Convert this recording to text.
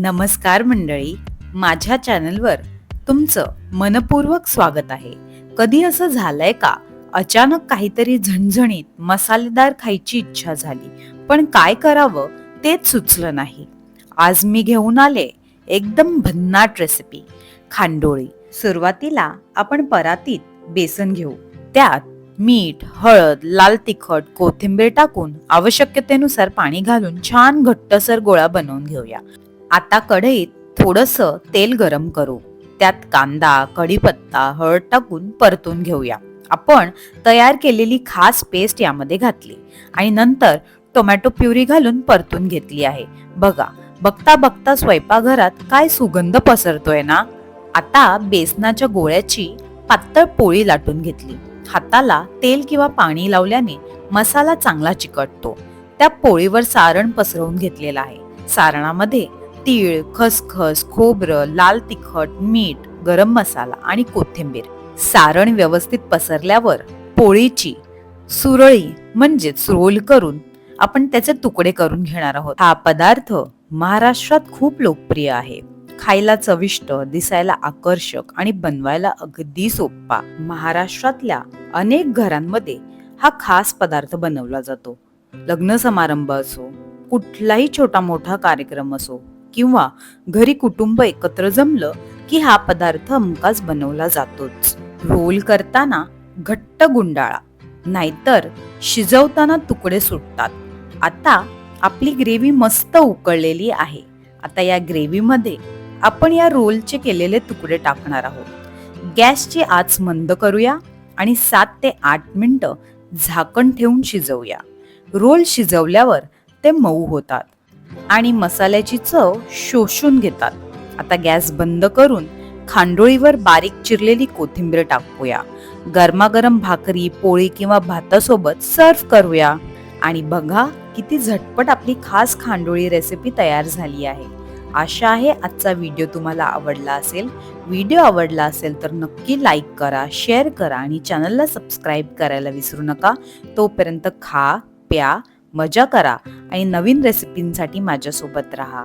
नमस्कार मंडळी. माझ्या चॅनलवर तुमचं मनपूर्वक स्वागत आहे. कधी असं झालंय का? अचानक काहीतरी झणझणीत मसालेदार खायची इच्छा झाली. पण काय करावं तेच सुचलं नाही. आज मी घेऊन आले एकदम भन्नाट रेसिपी खांडोळी. सुरुवातीला आपण परातीत बेसन घेऊ. त्यात मीठ हळद लाल तिखट कोथिंबीर टाकून आवश्यकतेनुसार पाणी घालून छान घट्टसर गोळा बनवून घेऊया. आता कढईत थोडंसं तेल गरम करू. त्यात कांदा कढीपत्ता हळद टाकून परतून घेऊया. आपण तयार केलेली खास पेस्ट यामध्ये घातली आणि नंतर टोमॅटो प्युरी घालून परतून घेतली आहे. बघा बघता बघता स्वयंपाकघरात काय सुगंध पसरतोय ना? आता बेसनाच्या गोळ्याची पातळ पोळी लाटून घेतली. हाताला तेल किंवा पाणी लावल्याने मसाला चांगला चिकटतो. त्या पोळीवर सारण पसरवून घेतलेला आहे. सारणामध्ये तीळ खसखस खोबरं लाल तिखट मीठ गरम मसाला आणि कोथिंबीर. सारण व्यवस्थित पसरल्यावर पोळीची सुरळी म्हणजेच रोल करून आपण त्याचे तुकडे करून घेणार आहोत. हा पदार्थ महाराष्ट्रात खूप लोकप्रिय आहे. खायला चविष्ट दिसायला आकर्षक आणि बनवायला अगदी सोपा. महाराष्ट्रातल्या अनेक घरांमध्ये हा खास पदार्थ बनवला जातो. लग्न समारंभ असो कुठलाही छोटा मोठा कार्यक्रम असो किंवा घरी कुटुंब एकत्र जमलं की हा पदार्थ अमकाच बनवला जातोच. रोल करताना घट्ट गुंडाळा नाहीतर शिजवताना तुकडे सुटतात. आता आपली ग्रेव्ही मस्त उकळलेली आहे. आता या ग्रेव्हीमध्ये आपण या रोलचे केलेले तुकडे टाकणार आहोत. गॅसची आच मंद करूया आणि सात ते आठ मिनटं झाकण ठेवून शिजवूया. रोल शिजवल्यावर ते मऊ होतात. आणि मसाल्याची चव शोषून घेतात. आता गॅस बंद करून खांडोळीवर बारीक चिरलेली कोथिंबीर टाकूया. गरमागरम भाकरी पोळी किंवा भातासोबत सर्व करूया. आणि बघा किती झटपट आपली खास खांडोळी रेसिपी तयार झाली आहे. आशा आहे आजचा व्हिडिओ तुम्हाला आवडला असेल. व्हिडिओ आवडला असेल तर नक्की लाईक करा शेअर करा आणि चॅनलला सबस्क्राईब करायला विसरू नका. तोपर्यंत खा प्या मजा करा आणि नवीन रेसिपींसाठी माझ्यासोबत राहा.